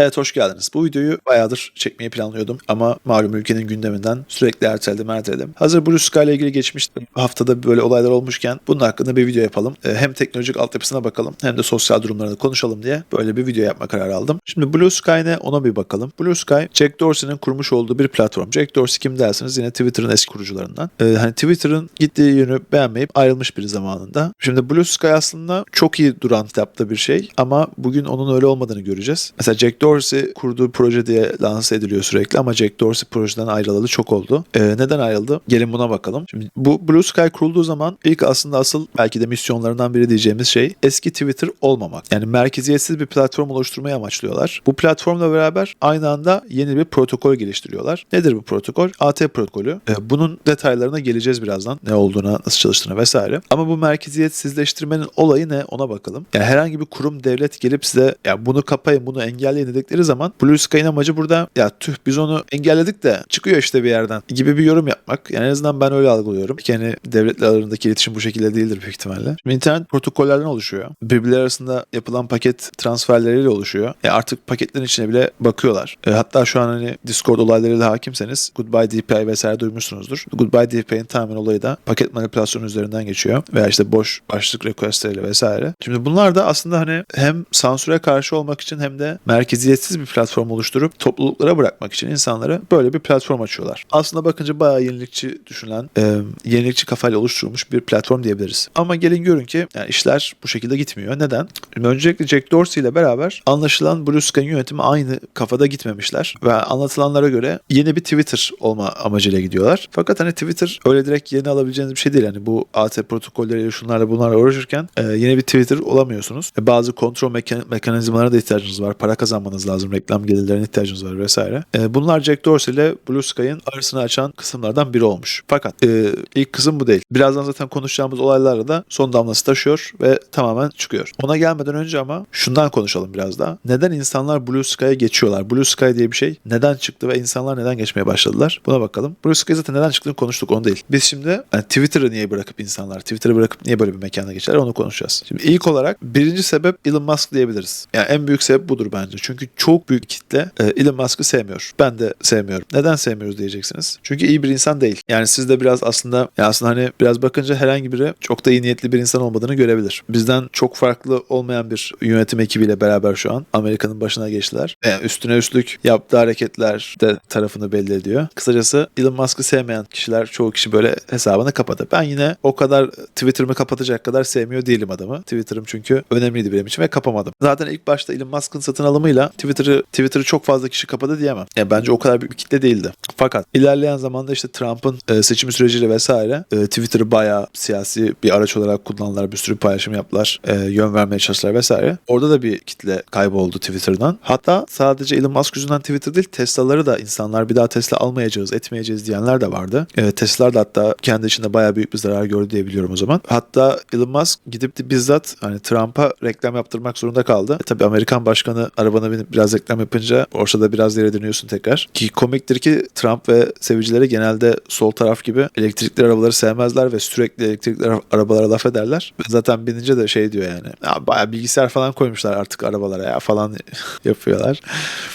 Evet hoş geldiniz. Bu videoyu bayağıdır çekmeyi planlıyordum ama malum ülkenin gündeminden sürekli erteledim erteledim. Hazır Blue Sky ile ilgili geçmiş haftada böyle olaylar olmuşken bunun hakkında bir video yapalım. Ee, Hem teknolojik altyapısına bakalım hem de sosyal durumlarını konuşalım diye böyle bir video yapma kararı aldım. Şimdi Blue Sky ne ona bir bakalım. Blue Sky Jack Dorsey'nin kurmuş olduğu bir platform. Jack Dorsey kim derseniz yine Twitter'ın eski kurucularından. Ee, hani Twitter'ın gittiği yönü beğenmeyip ayrılmış bir zamanında. Şimdi Blue Sky aslında çok iyi duran tapta bir şey ama bugün onun öyle olmadığını göreceğiz. Mesela Jack Dorsey kurduğu proje diye lanse ediliyor sürekli ama Jack Dorsey projeden ayrılalı çok oldu. Ee, neden ayrıldı? Gelin buna bakalım. Şimdi bu Blue Sky kurulduğu zaman ilk aslında asıl belki de misyonlarından biri diyeceğimiz şey eski Twitter olmamak. Yani merkeziyetsiz bir platform oluşturmayı amaçlıyorlar. Bu platformla beraber aynı anda yeni bir protokol geliştiriyorlar. Nedir bu protokol? AT protokolü. Ee, bunun detaylarına geleceğiz birazdan. Ne olduğuna, nasıl çalıştığına vesaire. Ama bu merkeziyetsizleştirmenin olayı ne ona bakalım. Yani herhangi bir kurum, devlet gelip size ya bunu kapayın, bunu engelleyin dedikleri zaman Blue Sky'ın amacı burada ya tüh biz onu engelledik de çıkıyor işte bir yerden gibi bir yorum yapmak. Yani en azından ben öyle algılıyorum. Yani devletler arasındaki iletişim bu şekilde değildir büyük ihtimalle. Şimdi internet protokollerden oluşuyor. Birbirleri arasında yapılan paket transferleriyle oluşuyor. E artık paketlerin içine bile bakıyorlar. E hatta şu an hani Discord olaylarıyla hakimseniz Goodbye DPI vesaire duymuşsunuzdur. Goodbye DPI'nin tamamen olayı da paket manipülasyonu üzerinden geçiyor. Veya işte boş başlık requestleriyle vesaire. Şimdi bunlar da aslında hani hem sansüre karşı olmak için hem de merkeziyetsiz bir platform oluşturup topluluklara bırakmak için insanlara böyle bir platform açıyorlar. Aslında bakınca bayağı yenilikçi düşünülen, e, yenilikçi kafayla oluşturulmuş bir platform diyebiliriz. Ama gelin görün ki yani işler bu şekilde gitmiyor. Neden? Öncelikle Jack Dorsey ile beraber anlaşılan Blue Sky'ın yönetimi aynı kafada gitmemişler. Ve anlatılanlara göre yeni bir Twitter olma amacıyla gidiyorlar. Fakat hani Twitter öyle direkt yeni alabileceğiniz bir şey değil. Hani bu AT protokolleriyle şunlarla bunlarla uğraşırken e, yeni bir Twitter olamıyorsunuz. E, bazı kontrol mekan- mekanizmalarına da ihtiyacınız var. Para kazanmanız lazım. Reklam gelirlerine ihtiyacınız var vesaire. E, bunlar Jack Dorsey ile Blue Sky'ın arasını açan kısımlardan biri olmuş. Fakat e, ilk kısım bu değil. Birazdan zaten konuşacağımız olaylarla da son damlası taşıyor ve tamamen çıkıyor. Ona gelmeden önce ama şundan konuşalım biraz daha. Neden insanlar Blue Sky'a geçiyorlar? Blue Sky diye bir şey neden çıktı ve insanlar neden geçmeye başladılar? Buna bakalım. Blue Sky zaten neden çıktığını konuştuk onu değil. Biz şimdi yani Twitter'ı niye bırakıp insanlar Twitter'ı bırakıp niye böyle bir mekana geçerler onu konuşacağız. Şimdi ilk olarak birinci sebep Elon Musk diyebiliriz. Yani en büyük sebep budur bence. Çünkü çok büyük kitle e, Elon Musk'ı sevmiyor. Ben de sevmiyorum. Neden sevmiyoruz diyeceksiniz. Çünkü iyi bir insan değil. Yani siz de biraz aslında ya aslında hani biraz bakınca herhangi biri çok da iyi niyetli bir insan olmadığını görebilir. Bizden çok farklı olmayan bir yönetim ekibiyle beraber şu an Amerika'nın başına geçtiler. Yani üstüne üstlük yaptığı hareketler de tarafını belli ediyor. Kısacası Elon Musk'ı sevmeyen kişiler çoğu kişi böyle hesabını kapadı. Ben yine o kadar Twitter'ımı kapatacak kadar sevmiyor değilim adamı. Twitter'ım çünkü önemliydi benim için ve kapamadım. Zaten ilk başta Elon Musk'ın satın alımıyla Twitter'ı Twitter'ı çok fazla kişi kapadı diyemem. Yani bence o kadar büyük bir kitle değildi. Fakat ilerleyen zamanda işte Trump'ın e, seçim süreciyle vesaire e, Twitter'ı bayağı siyasi bir araç olarak kullandılar. Bir sürü paylaşım yaptılar. e, yön vermeye çalıştılar vesaire. Orada da bir kitle kayboldu Twitter'dan. Hatta sadece Elon Musk yüzünden Twitter değil Tesla'ları da insanlar bir daha Tesla almayacağız, etmeyeceğiz diyenler de vardı. E, Tesla'lar da hatta kendi içinde bayağı büyük bir zarar gördü diye biliyorum o zaman. Hatta Elon Musk gidip de bizzat hani Trump'a reklam yaptırmak zorunda kaldı. E, tabii Amerikan başkanı arabana biraz reklam yapınca borsada biraz yere dönüyorsun tekrar. Ki komiktir ki Trump ve sevicileri genelde sol taraf gibi elektrikli arabaları sevmezler ve sürekli elektrikli ara- arabalara laf ederler. Zaten binince de şey diyor yani. Ya bayağı bilgisayar falan koymuşlar artık arabalara ya falan yapıyorlar.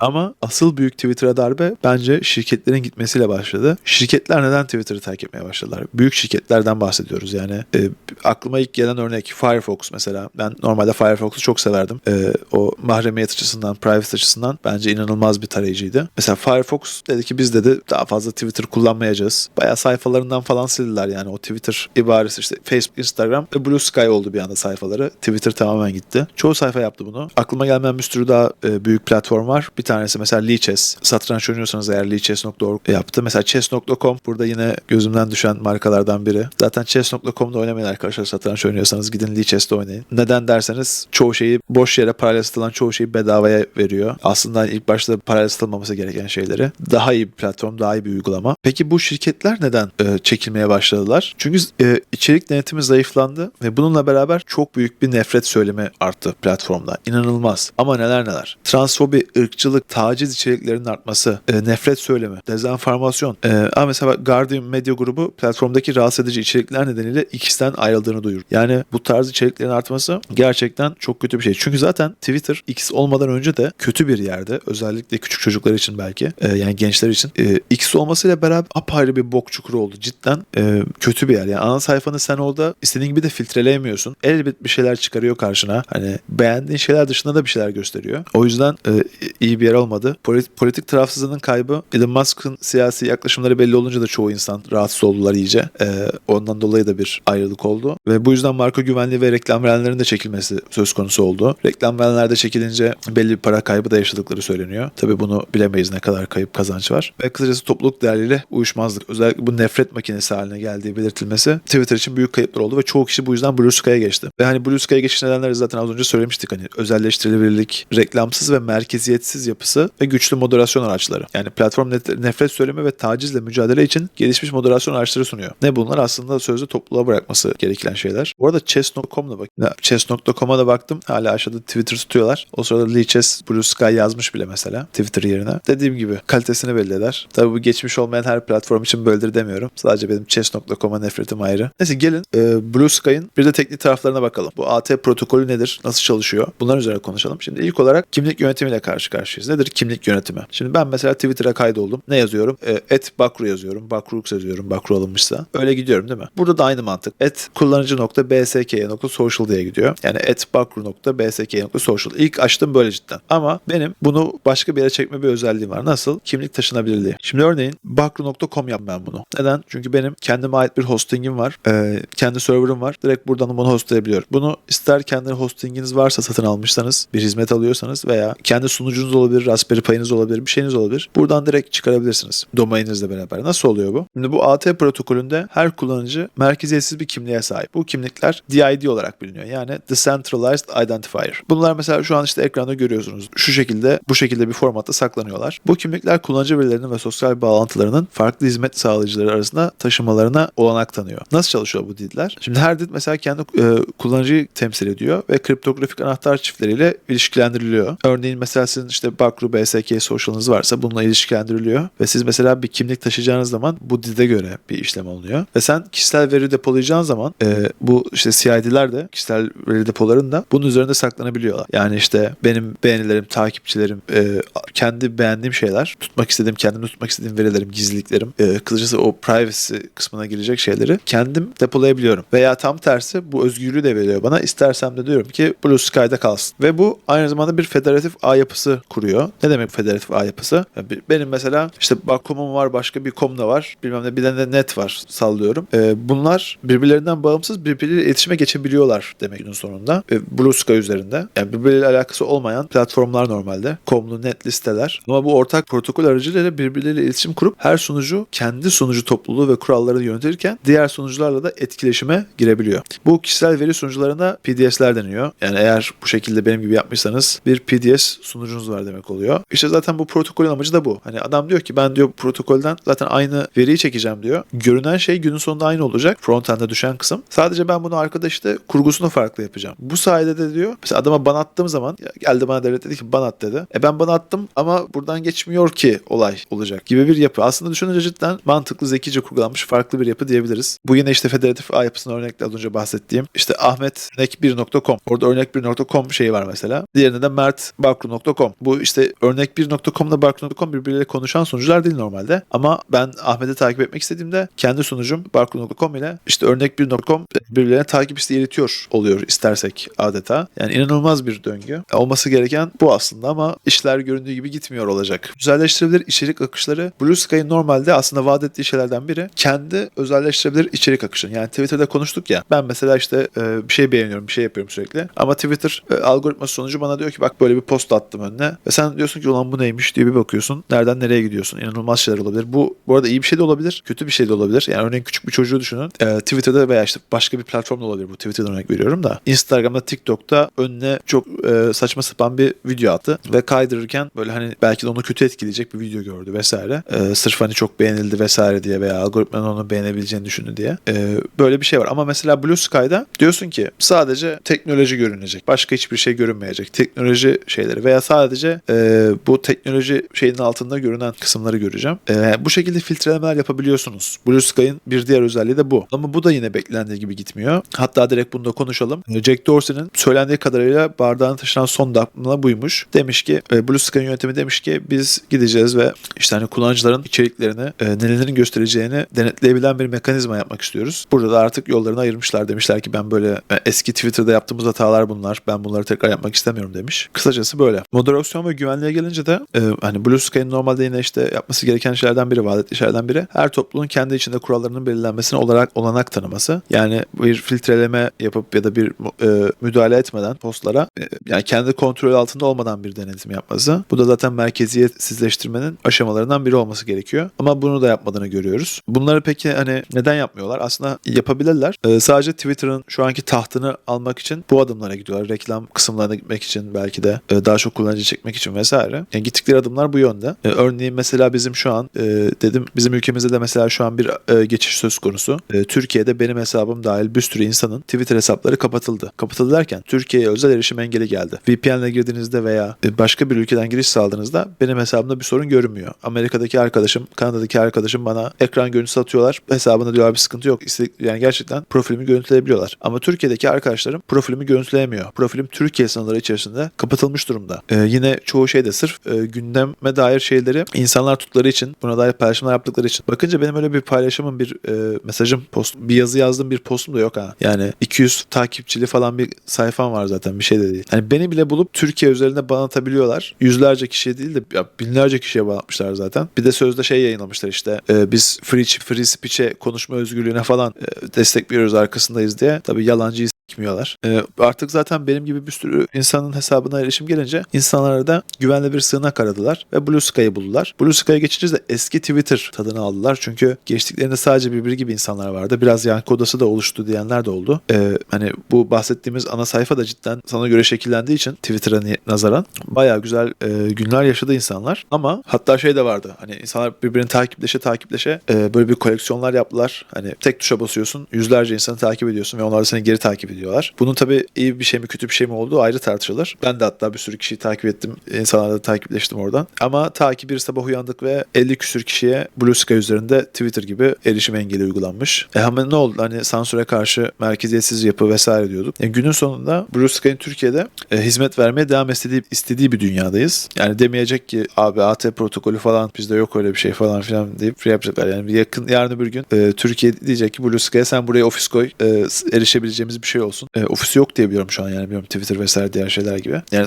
Ama asıl büyük Twitter'a darbe bence şirketlerin gitmesiyle başladı. Şirketler neden Twitter'ı takip etmeye başladılar? Büyük şirketlerden bahsediyoruz yani. E, aklıma ilk gelen örnek Firefox mesela. Ben normalde Firefox'u çok severdim. E, o mahremiyet açısından, privacy açısından bence inanılmaz bir tarayıcıydı. Mesela Firefox dedi ki biz dedi daha fazla Twitter kullanmayacağız. Bayağı sayfalarından falan sildiler yani o Twitter ibaresi işte Facebook, Instagram ve Blue Sky oldu bir anda sayfaları. Twitter tamamen gitti. Çoğu sayfa yaptı bunu. Aklıma gelmeyen bir sürü daha e, büyük platform var. Bir tanesi mesela Lichess. Satranç oynuyorsanız eğer lichess.org yaptı. Mesela chess.com burada yine gözümden düşen markalardan biri. Zaten chess.com'da oynamayın arkadaşlar satranç oynuyorsanız gidin Lichess'te oynayın. Neden derseniz çoğu şeyi boş yere parayla satılan çoğu şeyi bedavaya veriyor. Aslında ilk başta parayla satılmaması gereken şeyleri. Daha iyi bir platform, daha iyi bir uygulama. Peki bu şirketler neden e, çekilmeye başladılar? Çünkü e, içerik denetimi zayıflandı ve bununla beraber çok büyük bir nefret söylemi arttı platformda. İnanılmaz. Ama neler neler. Transfobi, ırkçılık taciz içeriklerinin artması, e, nefret söylemi, dezenformasyon. E, ama mesela Guardian Medya Grubu platformdaki rahatsız edici içerikler nedeniyle ikisinden ayrıldığını duyurdu. Yani bu tarz içeriklerin artması gerçekten çok kötü bir şey. Çünkü zaten Twitter X olmadan önce de kötü bir yerde. Özellikle küçük çocuklar için belki. e, yani gençler için. E, X olmasıyla beraber apayrı bir bok çukuru oldu. Cidden e, kötü bir yer. Yani ana sayfanı sen orada istediğin gibi de filtreleyemiyorsun. Elbet bir şeyler çıkarıyor karşına. Hani beğendiğin şeyler dışında da bir şeyler gösteriyor. O yüzden e, iyi bir yer olmadı. Polit- politik tarafsızlığının kaybı Elon Musk'ın siyasi yaklaşımları belli olunca da çoğu insan rahatsız oldular iyice. E, ondan dolayı da bir ayrılık oldu. Ve bu yüzden marka güvenliği ve reklam verenlerin de çekilmesi söz konusu oldu. Reklam verenler de çekilince belli bir para kaybı da yaşadıkları söyleniyor. Tabii bunu bilemeyiz ne kadar kayıp kazanç var. Ve kısacası topluluk değerleriyle uyuşmazlık. Özellikle bu nefret makinesi haline geldiği belirtilmesi Twitter için büyük kayıplar oldu ve çoğu kişi bu yüzden Blue Sky'a geçti. Ve hani Blue Sky'a geçiş nedenleri zaten az önce söylemiştik hani özelleştirilebilirlik, reklamsız ve merkeziyetsiz yapısı ve güçlü moderasyon araçları. Yani platform nefret söylemi ve tacizle mücadele için gelişmiş moderasyon araçları sunuyor. Ne bunlar? Aslında sözde topluluğa bırakması gereken şeyler. Bu arada chess.com'da bak. Chess.com'a da baktım. Hala aşağıda Twitter tutuyorlar. O sırada Lee Chess Blue Sky yazmış bile mesela Twitter yerine. Dediğim gibi kalitesini belli eder. Tabii bu geçmiş olmayan her platform için böyledir demiyorum. Sadece benim chess.com'a nefretim ayrı. Neyse gelin e, Blue Sky'ın bir de teknik taraflarına bakalım. Bu AT protokolü nedir? Nasıl çalışıyor? Bunların üzerine konuşalım. Şimdi ilk olarak kimlik yönetimiyle karşı karşıyayız. Nedir kimlik yönetimi? Şimdi ben mesela Twitter'a kaydoldum. Ne yazıyorum? Et Bakru yazıyorum. Bakrux yazıyorum. Bakru alınmışsa. Öyle gidiyorum değil mi? Burada da aynı mantık. Et kullanıcı.bsk.social diye gidiyor. Yani et bakru.bsk.social. İlk açtım böyle cidden. Ama benim bunu başka bir yere çekme bir özelliğim var. Nasıl? Kimlik taşınabilirliği. Şimdi örneğin bakru.com yaptım ben bunu. Neden? Çünkü benim kendime ait bir hostingim var. Ee, kendi server'ım var. Direkt buradan bunu hostlayabiliyorum. Bunu ister kendi hostinginiz varsa satın almışsanız, bir hizmet alıyorsanız veya kendi sunucunuz olabilir, Raspberry Pi'niz olabilir, bir şeyiniz olabilir. Buradan direkt çıkarabilirsiniz. Domaininizle beraber. Nasıl oluyor bu? Şimdi bu AT protokolünde her kullanıcı merkeziyetsiz bir kimliğe sahip. Bu kimlikler DID olarak biliniyor. Yani Decentralized Identifier. Bunlar mesela şu an işte ekranda görüyorsunuz. Şu şekilde, bu şekilde bir formatta saklanıyorlar. Bu kimlikler kullanıcı verilerinin ve sosyal bağlantılarının farklı hizmet sağlayıcıları arasında taşımalarına olanak tanıyor. Nasıl çalışıyor bu didler? Şimdi her did mesela kendi e, kullanıcıyı temsil ediyor ve kriptografik anahtar çiftleriyle ilişkilendiriliyor. Örneğin mesela sizin işte Bakru, BSK social'ınız varsa bununla ilişkilendiriliyor ve siz mesela bir kimlik taşıyacağınız zaman bu dide göre bir işlem oluyor. Ve sen kişisel veri depolayacağın zaman e, bu işte CID'ler de kişisel veri depoların da bunun üzerinde saklanabiliyorlar. Yani işte benim beğenilerim, takipçilerim, e, kendi beğendiğim şeyler, tutmak istediğim, kendim tutmak istediğim verilerim, gizliliklerim, e, kısacası o privacy kısmına girecek şeyleri kendim depolayabiliyorum. Veya tam tersi bu özgürlüğü de veriyor bana. İstersem de diyorum ki Blue Sky'da kalsın. Ve bu aynı zamanda bir federatif ağ yapısı kuruyor. Ne demek federatif ağ yapısı? Yani benim mesela işte Bakkom'um var, başka bir kom da var. Bilmem ne bir tane net var sallıyorum. E, bunlar birbirlerinden bağımsız birbirleriyle iletişime geçebiliyorlar demek günün sonunda. E, Blue Sky üzerinde. Yani birbirleriyle alakası olmayan platformlar normalde. Komlu net listeler. Ama bu ortak protokol aracılığıyla birbirleriyle iletişim kurup her sunucu kendi sunucu topluluğu ve kurallarını yönetirken diğer sunucularla da etkileşime girebiliyor. Bu kişisel veri sunucularına PDS'ler deniyor. Yani eğer bu şekilde benim gibi yapmışsanız bir PDS sunucunuz var demek oluyor. İşte zaten bu protokolün amacı da bu. Hani adam diyor ki ben diyor protokolden zaten aynı veriyi çekeceğim diyor. Görünen şey günün sonunda aynı olacak. Frontend'e düşen kısım. Sadece ben bunu arkada kurgusunu farklı yapacağım. Bu sayede de diyor mesela adama ban attığım zaman geldi bana devlet dedi ki ban at dedi. E ben ban attım ama buradan geçmiyor ki olay olacak gibi bir yapı. Aslında düşününce cidden mantıklı, zekice kurgulanmış farklı bir yapı diyebiliriz. Bu yine işte federatif ağ yapısının örnekle az önce bahsettiğim işte Ahmet nek1.com. Orada örnek1.com şeyi var mesela. Diğerinde de mertbakru.com. Bu işte örnek1.com ile bakru.com birbirleriyle konuşan sunucular değil normalde. Ama ben Ahmet'i takip etmek istediğimde kendi sunucum bakru.com ile işte örnek1.com birbirlerine takip isteği iletiyor oluyor istersek adeta. Yani inanılmaz bir döngü. Olması gereken bu aslında ama işler göründüğü gibi gitmiyor olacak. Özelleştirebilir içerik akışları Blue Sky'ın normalde aslında vaat ettiği şeylerden biri kendi özelleştirebilir içerik akışın. Yani Twitter'da konuştuk ya ben mesela işte e, bir şey beğeniyorum bir şey yapıyorum sürekli ama Twitter e, algoritması sonucu bana diyor ki bak böyle bir post attım önüne ve sen diyorsun ki ulan bu neymiş diye bir bakıyorsun. Nereden nereye gidiyorsun? İnanılmaz şeyler olabilir. Bu bu arada iyi bir şey de olabilir, kötü bir şey de olabilir. Yani örneğin küçük bir çocuğu düşünün. E, Twitter'da veya işte başka bir platformda olabilir bu Twitter'dan örnek veriyorum da. Instagram'da, TikTok'ta önüne çok e, saçma sapan bir video attı ve kaydırırken böyle hani belki de onu kötü etkileyecek bir video gördü vesaire. E, sırf hani çok beğenildi vesaire diye veya algoritmanın onu beğenebileceğini düşündü diye. E, böyle bir şey var. Ama mesela Blue Sky'da diyorsun ki sadece teknoloji görünecek. Başka hiçbir şey görünmeyecek. Teknoloji şeyleri veya sadece e, bu teknoloji şeyinin altında görünen kısımları göreceğim. E, bu şekilde filtrelemeler yapabiliyorsunuz. Blue Sky'ın bir diğer özelliği de bu. Ama bu da yine beklendiği gibi gitmiyor. Hatta direkt bunu da konuşalım. E, Jack Dorsey'nin söylendiği kadarıyla bardağını taşıran son damla buymuş. Demiş ki e, Blue Sky'ın yönetimi demiş ki biz gideceğiz ve işte hani kullanıcıların içeriklerini e, nelerin göstereceğini denetleyebilen bir mekanizma yapmak istiyoruz. Burada da artık yollarını ayırmışlar. Demişler ki ben böyle e, eski Twitter'da yaptığımız hatalar bunlar. Ben bunları tekrar yapmak istemiyorum demiş. Kısacası böyle. Moderasyon ve güvenliğe gelince de e, hani Blue Sky'ın normalde yine işte yapması gereken şeylerden biri, vaat ettiği şeylerden biri her topluluğun kendi içinde kurallarının belirlenmesine olarak olanak tanıması. Yani bir filtreleme yapıp ya da bir e, müdahale etmeden postlara e, yani kendi kontrol altında olmadan bir denetim yapması. Bu da zaten merkeziyetsizleştirmenin aşamalarından biri olması gerekiyor. Ama bunu da yapmadığını görüyoruz. Bunları peki hani neden yapmıyorlar? Aslında yapabilirler. E, sadece Twitter'ın şu anki tahtını almak için bu adımlara gidiyorlar. Reklam kısımlarına gitmek için belki de e, daha çok kullanıcı çekmek için vesaire. Yani gittikleri adımlar bu yönde. E, örneğin mesela bizim şu an e, dedim bizim ülkemizde de mesela şu an bir e, geçiş söz konusu. E, Türkiye'de benim hesabım dahil bir sürü insanın Twitter hesapları kapatıldı. Kapatıldı derken Türkiye'ye özel erişim engeli geldi. VPN'le girdiğinizde veya başka bir ülkeden giriş sağladığınızda benim hesabımda bir sorun görünmüyor. Amerika'daki arkadaşım, Kanada'daki arkadaşım bana ekran görüntüsü atıyorlar. Hesabında diyorlar bir sıkıntı yok. İste- Yani gerçekten profilimi görüntüleyebiliyorlar. Ama Türkiye'deki arkadaşlarım profilimi görüntüleyemiyor. Profilim Türkiye sınırları içerisinde kapatılmış durumda. E, yine çoğu şey de sırf e, gündeme dair şeyleri insanlar tuttukları için, buna dair paylaşımlar yaptıkları için. Bakınca benim öyle bir paylaşımım, bir e, mesajım, post, bir yazı yazdığım bir postum da yok ha. Yani 200 takipçili falan bir sayfam var zaten bir şey de değil. Hani beni bile bulup Türkiye üzerinde ban atabiliyorlar. Yüzlerce kişiye değil de ya binlerce kişiye ban atmışlar zaten. Bir de sözde şey yayınlamışlar işte e, biz free, free speech'e konuşma özgürlüğüne falan e, destek veriyoruz arkasındayız diye. Tabii yalancıyı sikmiyorlar. E, artık zaten benim gibi bir sürü insanın hesabına erişim gelince insanlara da güvenli bir sığınak aradılar ve Blue Sky'ı buldular. Blue Sky'a geçince de eski Twitter tadını aldılar. Çünkü geçtiklerinde sadece birbiri gibi insanlar vardı. Biraz yankı odası da oluştu diyenler de oldu. E, hani bu bahsettiğimiz ana sayfa da cidden sana göre şekillendiği için Twitter'a nazaran bayağı güzel e, günler yaşadı insanlar. Ama hatta şey de vardı. Hani insanlar birbirini takipleşe takipleşe e, böyle bir koleksiyonlar yaptılar. Hani tek tuşa basıyorsun. Yüzlerce insanı takip ediyorsun ve onlar da seni geri takip ediyorlar. Bunun tabii iyi bir şey mi kötü bir şey mi olduğu ayrı tartışılır. Ben de hatta bir sürü kişiyi takip ettim. İnsanlarla takipleştim oradan. Ama ta ki bir sabah uyandık ve 50 küsür kişiye Blue Sky üzerinde Twitter gibi erişim engeli uygulanmış. E ama ne oldu? Hani sansüre karşı merkeziyetsiz yapı vesaire diyorduk. Yani günün sonunda Blue Sky'ın Türkiye'de e, hizmet vermeye devam istediği, istediği bir dünyadayız. Yani demeyecek ki abi AT protokolü falan bizde yok öyle bir şey falan filan deyip şey yapacaklar. Yani yakın yarın öbür gün e, Türkiye diyecek ki Blue Sky'a sen buraya ofis koy e, erişebileceğimiz bir şey olsun. E, ofisi yok diye biliyorum şu an yani bilmiyorum Twitter vesaire diğer şeyler gibi. Yani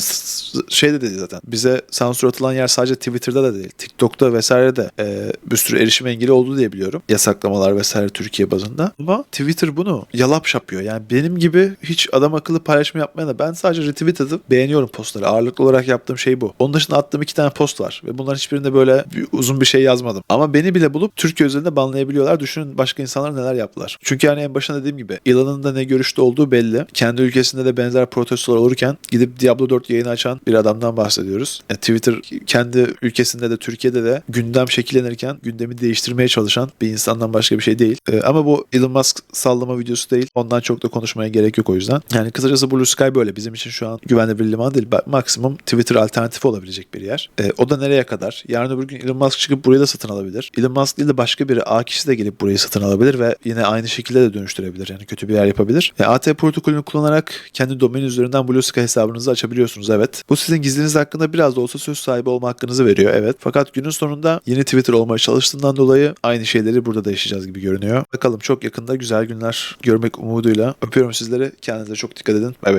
şey de dedi zaten. Bize sansür atılan yer sadece Twitter'da da değil. TikTok'ta vesaire de e, bir sürü erişim engeli oldu diye biliyorum. Yasaklamalar vesaire Türkiye bazında. Ama Twitter bunu yalap yapıyor. Yani benim gibi hiç adam akıllı paylaşım yapmayan da ben sadece retweet atıp beğeniyorum postları. Ağırlıklı olarak yaptığım şey bu. Onun dışında attığım iki tane post var. Ve bunların hiçbirinde böyle bir- uzun bir şey yazmadım. Ama beni bile bulup Türkiye üzerinde banlayabiliyorlar. Düşünün başka insanlar neler yaptılar. Çünkü yani en başında dediğim gibi Elon'un da ne görüşte olduğu belli. Kendi ülkesinde de benzer protestolar olurken gidip Diablo 4 yayını açan bir adamdan bahsediyoruz. Yani Twitter kendi ülkesinde de Türkiye'de de gündem şekillenirken gündemi değiştirmeye çalışan bir insandan başka bir şey değil. Ee, ama bu Elon Musk sallama videosu değil. Ondan çok da konuşmaya gerek yok o yüzden. Yani kısacası Blue Sky böyle. Bizim için şu an güvenli bir liman değil. Maksimum Twitter alternatifi olabilecek bir yer. Ee, o da nereye kadar? Yarın öbür gün Elon Musk çıkıp burayı da satın alabilir. Elon Musk değil de başka biri A kişisi de gelip burayı satın alabilir ve yine aynı şekilde de dönüştürebilir. Yani kötü bir yer yapabilir. E, AT protokolünü kullanarak kendi domain üzerinden Blue Sky hesabınızı açabiliyorsunuz. Evet. Bu sizin gizliniz hakkında biraz da olsa söz sahibi olma hakkınızı veriyor. Evet. Fakat günün sonunda yeni Twitter olmaya çalıştığından dolayı aynı şeyleri burada da yaşayacağız gibi görünüyor. Bakalım çok yakında güzel günler görmek umuduyla. Öpüyorum sizleri. Kendinize çok dikkat edin. Bay bay.